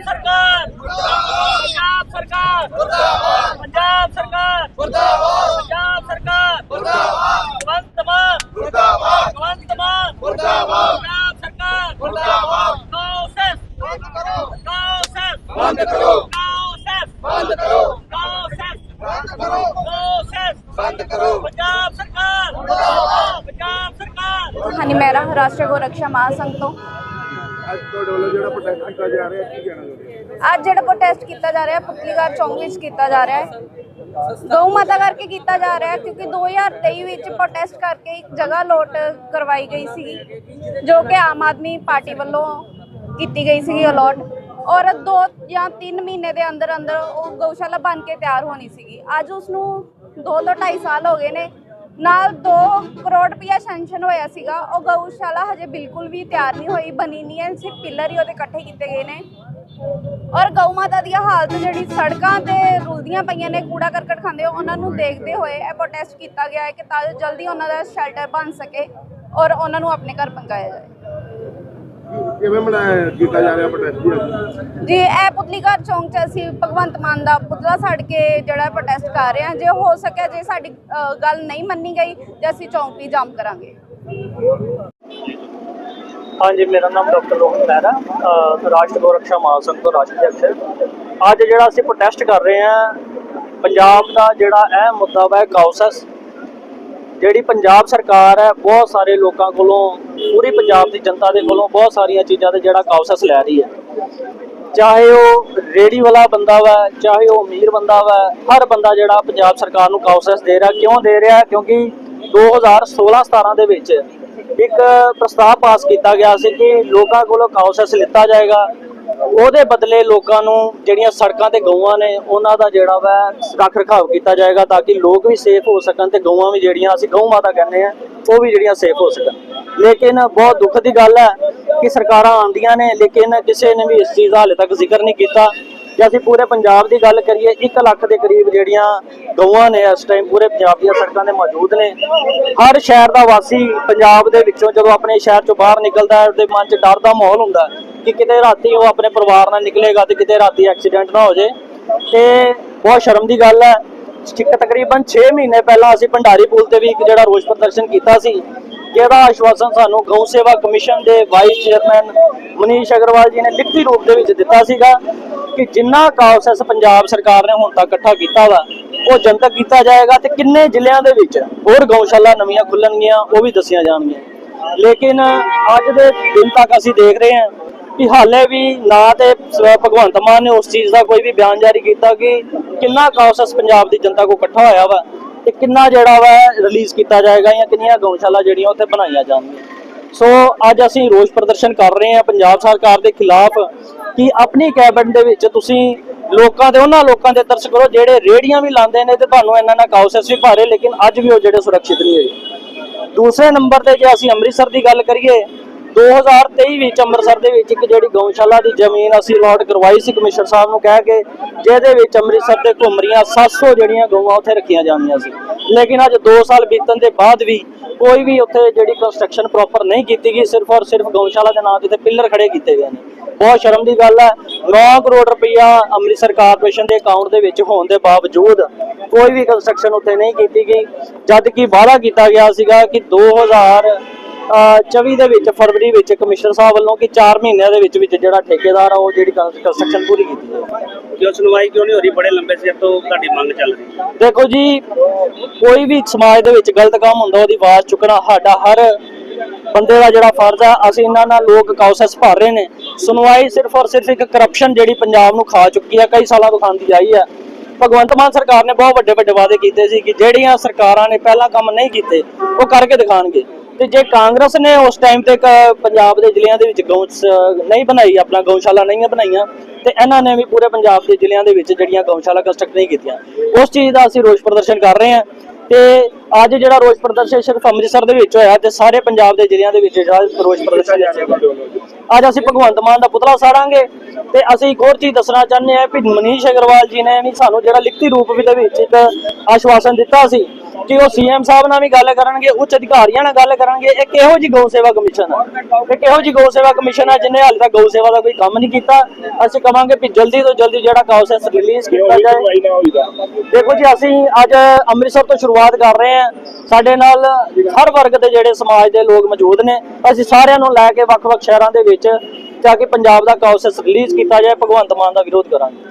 ਸਰਕਾਰ। ਪੰਜਾਬ ਸਰਕਾਰ। ਪੰਜਾਬ ਸਰਕਾਰ। ਪੰਜਾਬ ਸਰਕਾਰ। ਭਗਵੰਤ ਮਾਨ। ਭਗਵੰਤ ਮਾਨ। ਪੰਜਾਬ ਸਰਕਾਰ। ਕਾਉਸੈਸ ਕਾਉਸੈਸ ਬੰਦ ਕਰੋ। ਕਾਉਸੈਸ ਬੰਦ ਕਰੋ। ਕਾਉਸੈਸ ਬੰਦ ਕਰੋ। ਕਾਉਸੈਸ ਬੰਦ ਕਰੋ। ਪੰਜਾਬ ਸਰਕਾਰ। ਪੰਜਾਬ ਸਰਕਾਰ। ਹਾਂਜੀ ਮੇਰਾ ਰਾਸ਼ਟਰੀ ਗੋਰਖਸ਼ਾ ਮਹਾਸੰਘ ਤੋਂ। ਅੱਜ ਤੁਹਾਡੇ ਵੱਲੋਂ ਜਿਹੜਾ ਪ੍ਰੋਟੈਸਟ ਕੀਤਾ ਜਾ ਰਿਹਾ, ਕੀ ਕਹਿਣਾ ਚਾਹੁੰਦੇ ਅੱਜ ਜਿਹੜਾ ਪ੍ਰੋਟੈਸਟ ਕੀਤਾ ਜਾ ਰਿਹਾ ਪੁਤਲੀਗੜ੍ਹ ਚੌਂਕ ਵਿੱਚ ਕੀਤਾ ਜਾ ਰਿਹਾ ਹੈ। ਗਊ ਮਾਤਾ ਕਰਕੇ ਕੀਤਾ ਜਾ ਰਿਹਾ ਹੈ, ਕਿਉਂਕਿ 2023 ਵਿੱਚ ਪ੍ਰੋਟੈਸਟ ਕਰਕੇ ਇੱਕ ਜਗ੍ਹਾ ਲੋਟ ਕਰਵਾਈ ਗਈ ਸੀਗੀ, ਜੋ ਕਿ ਆਮ ਆਦਮੀ ਪਾਰਟੀ ਵੱਲੋਂ ਕੀਤੀ ਗਈ ਸੀਗੀ ਅਲੋਟ ਔਰ 2 ਜਾਂ 3 ਮਹੀਨੇ ਦੇ ਅੰਦਰ ਅੰਦਰ ਉਹ ਗਊਸ਼ਾਲਾ ਬਣ ਕੇ ਤਿਆਰ ਹੋਣੀ ਸੀਗੀ। ਅੱਜ ਉਸ ਨੂੰ 2 ਤੋਂ 2.5 ਸਾਲ ਹੋ ਗਏ ਨੇ ਨਾਲ 2 ਕਰੋੜ ਰੁਪਇਆ ਸੈਂਕਸ਼ਨ ਹੋਇਆ ਸੀਗਾ। ਉਹ ਗਊਸ਼ਾਲਾ ਹਜੇ ਬਿਲਕੁਲ ਵੀ ਤਿਆਰ ਨਹੀਂ ਹੋਈ। ਬਣੀ ਨਹੀਂ ਹੈ ਸਿਰਫ ਪਿੱਲਰ ਹੀ ਉਹਦੇ ਇਕੱਠੇ ਕੀਤੇ ਗਏ ਨੇ। ਔਰ ਗਊ ਮਾਤਾ ਦੀ ਹਾਲਤ ਜਿਹੜੀ ਸੜਕਾਂ ਤੇ ਰੁਲਦੀਆਂ ਪਈਆਂ ਨੇ, ਕੂੜਾ ਕਰਕਟ ਖਾਂਦੇ ਉਹਨਾਂ ਨੂੰ ਦੇਖਦੇ ਹੋਏ ਇਹ ਪ੍ਰੋਟੈਸਟ ਕੀਤਾ ਗਿਆ ਹੈ ਕਿ ਤਾਂ ਜੋ ਜਲਦੀ ਉਹਨਾਂ ਦਾ ਸ਼ੈਲਟਰ ਬਣ ਸਕੇ ਔਰ ਉਹਨਾਂ ਨੂੰ ਆਪਣੇ ਘਰ ਪਹੁੰਚਾਇਆ ਜਾਏ। ਕਿਵੇਂ ਮਨਾਇਆ ਕੀਤਾ ਜਾ ਰਿਹਾ ਪ੍ਰੋਟੈਸਟ ਜੀ? ਜੀ ਇਹ ਪੁਤਲੀਗੜ੍ਹ ਚੌਂਕ 'ਚ ਅਸੀਂ ਭਗਵੰਤ ਮਾਨ ਦਾ ਪੁਤਲਾ ਸੜ ਕੇ ਜਿਹੜਾ ਪ੍ਰੋਟੈਸਟ ਕਰ ਰਹੇ ਹਾਂ। ਜੇ ਹੋ ਸਕਿਆ ਜੇ ਸਾਡੀ ਗੱਲ ਨਹੀਂ ਮੰਨੀ ਗਈ ਤੇ ਅਸੀਂ ਚੌਂਕ ਵੀ ਜਾਮ ਕਰਾਂਗੇ। ਹਾਂਜੀ ਮੇਰਾ ਨਾਮ ਡਾਕਟਰ ਰੋਹਨ ਮਹਿਰਾ ਅ, ਰਾਸ਼ਟਰੀ ਗੋਰਖਸ਼ਾ ਮਹਾਸੰਘ ਤੋਂ ਰਾਸ਼ਟਰੀ ਅਧਿਕਸ਼ ਅੱਜ ਜਿਹੜਾ ਅਸੀਂ ਪ੍ਰੋਟੈਸਟ ਕਰ ਰਹੇ ਹਾਂ ਪੰਜਾਬ ਦਾ ਜਿਹੜਾ ਅਹਿਮ ਮੁੱਦਾ ਵਾ ਕਾਉਸਸ ਜਿਹੜੀ ਪੰਜਾਬ ਸਰਕਾਰ ਹੈ, ਬਹੁਤ ਸਾਰੇ ਲੋਕਾਂ ਕੋਲੋਂ, ਪੂਰੀ ਪੰਜਾਬ ਦੀ ਜਨਤਾ ਦੇ ਕੋਲੋਂ ਬਹੁਤ ਸਾਰੀਆਂ ਚੀਜ਼ਾਂ ਤੇ ਜਿਹੜਾ ਕਾਉਸਸ ਲੈ ਰਹੀ ਹੈ। ਚਾਹੇ ਉਹ ਰੇੜੀ ਵਾਲਾ ਬੰਦਾ ਵਾ, ਚਾਹੇ ਉਹ ਅਮੀਰ ਬੰਦਾ ਵਾ, ਹਰ ਬੰਦਾ ਜਿਹੜਾ ਪੰਜਾਬ ਸਰਕਾਰ ਨੂੰ ਕਾਉਸਸ ਦੇ ਰਿਹਾ, ਕਿਉਂ ਦੇ ਰਿਹਾ? ਕਿਉਂਕਿ 2016-17 ਦੇ ਵਿੱਚ ਇੱਕ ਪ੍ਰਸਤਾਵ ਪਾਸ ਕੀਤਾ ਗਿਆ ਸੀ ਕਿ ਲੋਕਾਂ ਕੋਲੋਂ ਕਾਉਸਸ ਲਿੱਤਾ ਜਾਏਗਾ। ਉਹਦੇ ਬਦਲੇ ਲੋਕਾਂ ਨੂੰ ਜਿਹੜੀਆਂ ਸੜਕਾਂ ਤੇ ਗਊਆਂ ਨੇ, ਉਹਨਾਂ ਦਾ ਜਿਹੜਾ ਵਾ ਰੱਖ ਰਖਾਵ ਕੀਤਾ ਜਾਏਗਾ ਤਾਂ ਕਿ ਲੋਕ ਵੀ ਸੇਫ ਹੋ ਸਕਣ ਤੇ ਗਊਆਂ ਵੀ ਜਿਹੜੀਆਂ ਅਸੀਂ ਗਊ ਮਾਤਾ ਕਹਿੰਦੇ ਆ ਉਹ ਵੀ ਜਿਹੜੀਆਂ ਸੇਫ ਹੋ ਸਕਣ। ਲੇਕਿਨ ਬਹੁਤ ਦੁੱਖ ਦੀ ਗੱਲ ਹੈ ਕਿ ਸਰਕਾਰਾਂ ਆਉਂਦੀਆਂ ਨੇ, ਲੇਕਿਨ ਕਿਸੇ ਨੇ ਵੀ ਇਸ ਚੀਜ਼ ਦਾ ਹਾਲੇ ਤੱਕ ਜ਼ਿਕਰ ਨਹੀਂ ਕੀਤਾ। ਜੇ ਅਸੀਂ ਪੂਰੇ ਪੰਜਾਬ ਦੀ ਗੱਲ ਕਰੀਏ 1 ਲੱਖ ਦੇ ਕਰੀਬ ਜਿਹੜੀਆਂ ਗਊਆਂ ਨੇ ਇਸ ਟਾਈਮ ਪੂਰੇ ਪੰਜਾਬ ਦੀਆਂ ਸੜਕਾਂ ਤੇ ਮੌਜੂਦ ਨੇ। ਹਰ ਸ਼ਹਿਰ ਦਾ ਵਾਸੀ ਪੰਜਾਬ ਦੇ ਵਿੱਚੋਂ ਜਦੋਂ ਆਪਣੇ ਸ਼ਹਿਰ ਚੋਂ ਬਾਹਰ ਨਿਕਲਦਾ ਹੈ, ਉਹਦੇ ਮਨ 'ਚ ਡਰ ਦਾ ਮਾਹੌਲ ਹੁੰਦਾ ਕਿ ਕਿਤੇ ਰਾਤੀ ਉਹ ਆਪਣੇ ਪਰਿਵਾਰ ਨਾਲ ਨਿਕਲੇਗਾ ਤੇ ਕਿਤੇ ਰਾਤੀ ਐਕਸੀਡੈਂਟ ਨਾ ਹੋ ਜਾਏ। ਤੇ ਬਹੁਤ ਸ਼ਰਮ ਦੀ ਗੱਲ ਹੈ। ਤਕਰੀਬਨ 6 ਮਹੀਨੇ ਪਹਿਲਾਂ ਅਸੀਂ ਭੰਡਾਰੀ ਪੁਲ ਤੇ ਵੀ ਇੱਕ ਜਿਹੜਾ ਰੋਸ ਪ੍ਰਦਰਸ਼ਨ ਕੀਤਾ ਸੀ ਜਿਹਦਾ ਆਸ਼ਵਾਸਨ ਸਾਨੂੰ ਗਊ ਸੇਵਾ ਕਮਿਸ਼ਨ ਦੇ ਵਾਈਸ ਚੇਅਰਮੈਨ ਮਨੀਸ਼ ਅਗਰਵਾਲ ਜੀ ਨੇ ਲਿਖਤੀ ਰੂਪ ਦੇ ਵਿੱਚ ਦਿੱਤਾ ਸੀਗਾ। ਕਿ ਜਿੰਨਾ ਕਾਉਸਸ ਪੰਜਾਬ ਸਰਕਾਰ ਨੇ ਹੁਣ ਤੱਕ ਇਕੱਠਾ ਕੀਤਾ ਵਾ, ਉਹ ਜਨਤਕ ਕੀਤਾ ਜਾਏਗਾ ਤੇ ਕਿੰਨੇ ਜ਼ਿਲ੍ਹਿਆਂ ਦੇ ਵਿੱਚ ਹੋਰ ਗਊਸ਼ਾਲਾ ਨਵੀਆਂ ਖੁੱਲਣਗੀਆਂ, ਉਹ ਵੀ ਦੱਸੀਆਂ ਜਾਣਗੀਆਂ। ਲੇਕਿਨ ਅੱਜ ਦੇ ਦਿਨ ਤੱਕ ਅਸੀਂ ਦੇਖ ਰਹੇ ਹਾਂ ਕਿ ਹਾਲੇ ਵੀ ਨਾ ਤੇ ਭਗਵੰਤ ਮਾਨ ਨੇ ਉਸ ਚੀਜ਼ ਦਾ ਕੋਈ ਵੀ ਬਿਆਨ ਜਾਰੀ ਕੀਤਾ ਕਿ ਕਿੰਨਾ ਕਾਉਸਸ ਪੰਜਾਬ ਦੀ ਜਨਤਾ ਕੋ ਇਕੱਠਾ ਹੋਇਆ ਵਾ ਤੇ ਕਿੰਨਾ ਜਿਹੜਾ ਵਾ ਰਿਲੀਜ਼ ਕੀਤਾ ਜਾਏਗਾ ਜਾਂ ਕਿੰਨੀਆਂ ਗਊਸ਼ਾਲਾ ਜਿਹੜੀਆਂ ਉੱਥੇ ਬਣਾਈਆਂ ਜਾਣਗੀਆਂ। ਸੋ ਅੱਜ ਅਸੀਂ ਰੋਸ ਪ੍ਰਦਰਸ਼ਨ ਕਰ ਰਹੇ ਹਾਂ ਪੰਜਾਬ ਸਰਕਾਰ ਦੇ ਖਿਲਾਫ ਕਿ ਆਪਣੀ ਕੈਬਨਿਟ ਦੇ ਵਿੱਚ ਤੁਸੀਂ ਲੋਕਾਂ ਦੇ, ਉਹਨਾਂ ਲੋਕਾਂ ਦੇ ਤਰਸ ਕਰੋ, ਜਿਹੜੇ ਰੇੜੀਆਂ ਵੀ ਲਾਉਂਦੇ ਨੇ ਤੇ ਤੁਹਾਨੂੰ ਇਹਨਾਂ ਨਾਲ ਕਾਉਸਸ ਵੀ ਭਾਰੇ, ਲੇਕਿਨ ਅੱਜ ਵੀ ਉਹ ਜਿਹੜੇ ਸੁਰੱਖਿਅਤ ਨਹੀਂ ਹੋਏ। ਦੂਸਰੇ ਨੰਬਰ ਤੇ ਜੇ ਅਸੀਂ ਅੰਮ੍ਰਿਤਸਰ ਦੀ ਗੱਲ ਕਰੀਏ 2023 ਵਿੱਚ ਅੰਮ੍ਰਿਤਸਰ ਦੇ ਵਿੱਚ ਇੱਕ ਜਿਹੜੀ ਗਊਸ਼ਾਲਾ ਦੀ ਜ਼ਮੀਨ ਅਸੀਂ ਅਲਾਟ ਕਰਵਾਈ ਸੀ, ਕਮਿਸ਼ਨਰ ਸਾਹਿਬ ਨੂੰ ਕਹਿ ਕੇ, ਜਿਹਦੇ ਵਿੱਚ ਅੰਮ੍ਰਿਤਸਰ ਦੇ ਘੁੰਮ ਰਹੀਆਂ 700 ਜਿਹੜੀਆਂ ਗਊਆਂ ਉੱਥੇ ਰੱਖੀਆਂ ਜਾਂਦੀਆਂ ਸੀ। ਲੇਕਿਨ ਅੱਜ 2 ਸਾਲ ਬੀਤਣ ਦੇ ਬਾਅਦ ਵੀ ਕੋਈ ਵੀ ਉੱਥੇ ਜਿਹੜੀ ਕੰਸਟਰਕਸ਼ਨ ਪ੍ਰੋਪਰ ਨਹੀਂ ਕੀਤੀ ਗਈ, ਸਿਰਫ ਔਰ ਸਿਰਫ ਗਊਸ਼ਾਲਾ ਦੇ ਨਾਂ ਤੇ ਪਿੱਲਰ ਖੜੇ ਕੀਤੇ ਗਏ ਨੇ। ਬਹੁਤ ਸ਼ਰਮ ਦੀ ਗੱਲ ਹੈ। 9 ਕਰੋੜ ਰੁਪਈਆ ਅੰਮ੍ਰਿਤਸਰ ਕਾਰਪੋਰੇਸ਼ਨ ਦੇ ਅਕਾਊਂਟ ਦੇ ਵਿੱਚ ਹੋਣ ਦੇ ਬਾਵਜੂਦ ਕੋਈ ਵੀ ਕੰਸਟਰਕਸ਼ਨ ਉੱਥੇ ਨਹੀਂ ਕੀਤੀ ਗਈ। ਜਦ ਕਿ ਵਾਅਦਾ ਕੀਤਾ ਗਿਆ ਸੀਗਾ ਕਿ 2000 ਅਹ 24 ਦੇ ਵਿੱਚ ਫਰਵਰੀ ਵਿੱਚ ਕਮਿਸ਼ਨਰ ਸਾਹਿਬ ਵੱਲੋਂ ਕਿ 4 ਮਹੀਨਿਆਂ ਦੇ ਵਿੱਚ ਵਿੱਚ ਜਿਹੜਾ ਠੇਕੇਦਾਰ ਆ ਉਹ ਜਿਹੜੀ ਕੰਸਟਰਕਸ਼ਨ ਪੂਰੀ ਕੀਤੀ ਜਾਵੇ। ਜੋ ਸੁਣਵਾਈ ਕਿਉਂ ਨਹੀਂ ਹੋ ਰਹੀ? ਬੜੇ ਲੰਬੇ ਸਿਰ ਤੋਂ ਤੁਹਾਡੀ ਮੰਗ ਚੱਲ ਰਹੀ ਹੈ। ਦੇਖੋ ਜੀ ਕੋਈ ਵੀ ਸਮਾਜ ਦੇ ਵਿੱਚ ਗਲਤ ਕੰਮ ਹੁੰਦਾ ਉਹਦੀ ਆਵਾਜ਼ ਚੁੱਕਣਾ ਸਾਡਾ ਹਰ ਬੰਦੇ ਦਾ ਜਿਹੜਾ ਫਰਜ਼ ਆ। ਅਸੀਂ ਇਹਨਾਂ ਨਾਲ ਲੋਕ ਕਾਉਸਸ ਭਰ ਰਹੇ ਨੇ। ਸੁਣਵਾਈ ਸਿਰਫ ਔਰ ਸਿਰਫ ਇੱਕ ਕਰਪਸ਼ਨ ਜਿਹੜੀ ਪੰਜਾਬ ਨੂੰ ਖਾ ਚੁੱਕੀ ਹੈ ਕਈ ਸਾਲਾਂ ਤੋਂ ਖਾਂਦੀ ਆਈ ਹੈ ਭਗਵੰਤ ਮਾਨ ਸਰਕਾਰ ਨੇ ਬਹੁਤ ਵੱਡੇ ਵੱਡੇ ਵਾਅਦੇ ਕੀਤੇ ਸੀ ਕਿ ਜਿਹੜੀਆਂ ਸਰਕਾਰਾਂ ਨੇ ਪਹਿਲਾਂ ਕੰਮ ਨਹੀਂ ਕੀਤੇ ਉਹ ਕਰਕੇ ਦਿਖਾਣਗੇ। ਤੇ ਜੇ ਕਾਂਗਰਸ ਨੇ ਉਸ ਟਾਈਮ ਤੇ ਪੰਜਾਬ ਦੇ ਜ਼ਿਲ੍ਹਿਆਂ ਦੇ ਵਿੱਚ ਗਊ ਨਹੀਂ ਬਣਾਈ, ਆਪਣਾ ਗਊਸ਼ਾਲਾ ਨਹੀਂ ਬਣਾਈਆਂ, ਤੇ ਇਹਨਾਂ ਨੇ ਵੀ ਪੂਰੇ ਪੰਜਾਬ ਦੇ ਜ਼ਿਲ੍ਹਿਆਂ ਦੇ ਵਿੱਚ ਜਿਹੜੀਆਂ ਗਊਸ਼ਾਲਾ ਕੰਸਟਰਕਟ ਨਹੀਂ ਕੀਤੀਆਂ। ਉਸ ਚੀਜ਼ ਦਾ ਅਸੀਂ ਰੋਸ ਪ੍ਰਦਰਸ਼ਨ ਕਰ ਰਹੇ ਹਾਂ। ਤੇ ਅੱਜ ਜਿਹੜਾ ਰੋਸ ਪ੍ਰਦਰਸ਼ਨ ਸਿਰਫ ਅੰਮ੍ਰਿਤਸਰ ਦੇ ਵਿੱਚ ਹੋਇਆ ਤੇ ਸਾਰੇ ਪੰਜਾਬ ਦੇ ਜ਼ਿਲ੍ਹਿਆਂ ਦੇ ਵਿੱਚ ਜਿਹੜਾ ਰੋਸ ਪ੍ਰਦਰਸ਼ਨ ਅੱਜ ਅਸੀਂ ਭਗਵੰਤ ਮਾਨ ਦਾ ਪੁਤਲਾ ਸਾੜਾਂਗੇ ਤੇ ਅਸੀਂ ਇੱਕ ਹੋਰ ਚੀਜ਼ ਦੱਸਣਾ ਚਾਹੁੰਦੇ ਹਾਂ ਕਿ ਮਨੀਸ਼ ਅਗਰਵਾਲ ਜੀ ਨੇ ਵੀ ਸਾਨੂੰ ਜਿਹੜਾ ਲਿਖਤੀ ਰੂਪ ਦੇ ਵਿੱਚ ਇੱਕ ਆਸ਼ਵਾਸਨ ਦਿੱਤਾ ਸੀ ਕਿ ਉਹ ਸੀਐਮ ਸਾਹਿਬ ਨਾਲ ਵੀ ਗੱਲ ਕਰਨਗੇ, ਉੱਚ ਅਧਿਕਾਰੀਆਂ ਨਾਲ ਗੱਲ ਕਰਨਗੇ। ਇਹ ਕਿਹੋ ਜੀ ਗਊ ਸੇਵਾ ਕਮਿਸ਼ਨ ਹੈ ਇਹ ਕਿਹੋ ਜੀ ਗਊ ਸੇਵਾ ਕਮਿਸ਼ਨ ਹੈ ਜਿਨੇ ਹਾਲੇ ਤੱਕ ਗਊ ਸੇਵਾ ਦਾ ਕੋਈ ਕੰਮ ਨਹੀਂ ਕੀਤਾ? ਅਸੀਂ ਕਹਾਂਗੇ ਕਿ ਜਲਦੀ ਤੋਂ ਜਲਦੀ ਜਿਹੜਾ ਕਾਉਸੈਸ ਰਿਲੀਜ਼ ਕੀਤਾ ਜਾਏ। ਦੇਖੋ ਜੀ, ਅਸੀਂ ਅੱਜ ਅੰਮ੍ਰਿਤਸਰ ਤੋਂ ਸ਼ੁਰੂਆਤ ਕਰ ਰਹੇ ਹਾਂ। ਸਾਡੇ ਨਾਲ ਹਰ ਵਰਗ ਦੇ ਜਿਹੜੇ ਸਮਾਜ ਦੇ ਲੋਕ ਮੌਜੂਦ ਨੇ। ਅਸੀਂ ਸਾਰਿਆਂ ਨੂੰ ਲੈ ਕੇ ਵੱਖ-ਵੱਖ ਸ਼ਹਿਰਾਂ ਦੇ ਵਿੱਚ ਜਾ ਕੇ ਪੰਜਾਬ ਦਾ ਕਾਉਸੈਸ ਰਿਲੀਜ਼ ਕੀਤਾ ਜਾਏ। ਭਗਵੰਤ ਮਾਨ ਦਾ ਵਿਰੋਧ ਕਰਾਂਗੇ।